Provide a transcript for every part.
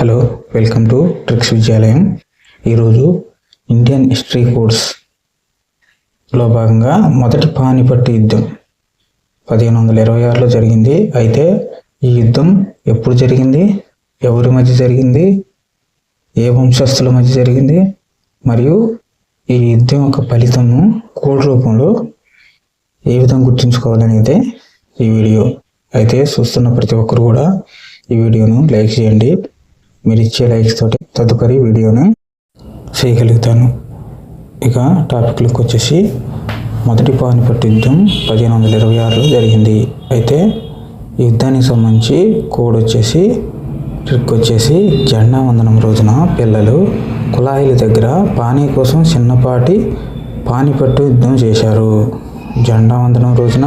Hello welcome to tricks విద్యాలయం. ఈరోజు Indian history కోర్స్లో భాగంగా మొదటి పానిపట్టి యుద్ధం. పదిహేను వందల ఇరవై ఆరులో జరిగింది. అయితే ఈ యుద్ధం ఎప్పుడు జరిగింది? ఎవరి మధ్య జరిగింది? ఏ వంశస్థుల మధ్య జరిగింది? మరియు ఈ యుద్ధం యొక్క ఫలితము కోడ్ రూపంలో ఏ విధంగా గుర్తుంచుకోవాలనేది ఈ వీడియో. అయితే చూస్తున్న ప్రతి ఒక్కరు కూడా ఈ వీడియోను లైక్ చేయండి. మీరు ఇచ్చే లైక్స్ తోటి తదుపరి వీడియోను చేయగలుగుతాను. ఇక టాపిక్లకు వచ్చేసి మొదటి పానిపట్టు యుద్ధం పదిహేను వందల ఇరవై ఆరులో జరిగింది. అయితే యుద్ధానికి సంబంధించి కోడ్ వచ్చేసి ట్రిక్ వచ్చేసి జెండా వందనం రోజున పిల్లలు కుళాయిల దగ్గర పానీ కోసం చిన్నపాటి పానిపట్టు యుద్ధం చేశారు. జెండా వందనం రోజున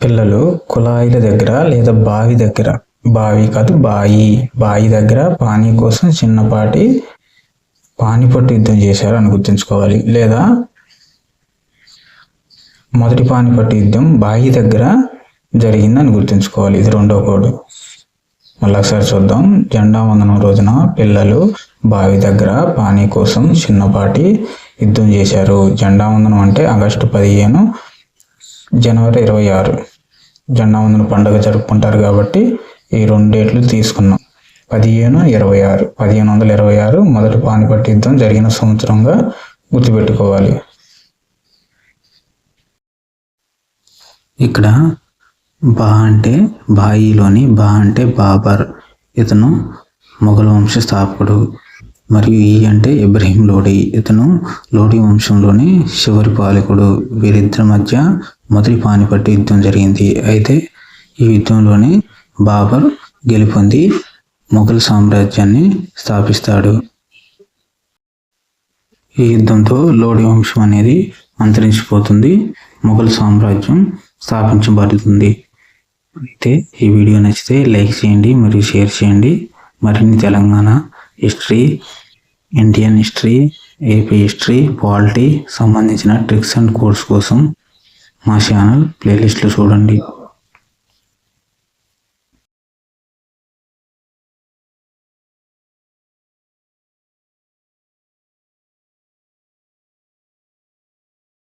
పిల్లలు కుళాయిల దగ్గర లేదా బావి దగ్గర బావి కాదు బాయి. బాయి దగ్గర పానీ కోసం చిన్నపాటి పానిపట్టు యుద్ధం చేశారు అని గుర్తుంచుకోవాలి. లేదా మొదటి పానీపట్టు యుద్ధం బాయి దగ్గర జరిగిందని గుర్తుంచుకోవాలి. ఇది రెండో కోడు. మళ్ళీ ఒకసారి చూద్దాం. జెండా వందనం రోజున పిల్లలు బావి దగ్గర పానీ కోసం చిన్నపాటి యుద్ధం చేశారు. జెండా వందనం అంటే ఆగస్టు పదిహేను జనవరి ఇరవై ఆరు. జెండా వందన పండుగ జరుపుకుంటారు కాబట్టి ఈ రెండు డేట్లు తీసుకున్నాం. పదిహేను ఇరవై ఆరు. పదిహేను వందల ఇరవై ఆరు మొదటి పానిపట్టి యుద్ధం జరిగిన సంవత్సరంగా గుర్తుపెట్టుకోవాలి. ఇక్కడ బా అంటే బాయిలోని బా అంటే బాబర్. ఇతను మొఘల్ వంశ స్థాపకుడు. మరియు ఈ అంటే ఇబ్రహీం లోడి. ఇతను లోడి వంశంలోని చివరి పాలకుడు. వీరిద్దరి మధ్య మొదటి పానిపట్టి యుద్ధం జరిగింది. అయితే ఈ యుద్ధంలోనే బాబర్ గెలుపొంది మొఘల్ సామ్రాజ్యాన్ని స్థాపిస్తాడు. ఈ యుద్ధంతో లోడి వంశం అనేది అంతరించిపోతుంది. మొఘల్ సామ్రాజ్యం స్థాపించబడుతుంది. అయితే ఈ వీడియో నచ్చితే లైక్ చేయండి మరియు షేర్ చేయండి. మరిన్ని Telangana history Indian history AP history polity సంబంధించిన ట్రిక్స్ అండ్ కోర్స్ కోసం మా ఛానల్ ప్లేలిస్ట్లో చూడండి.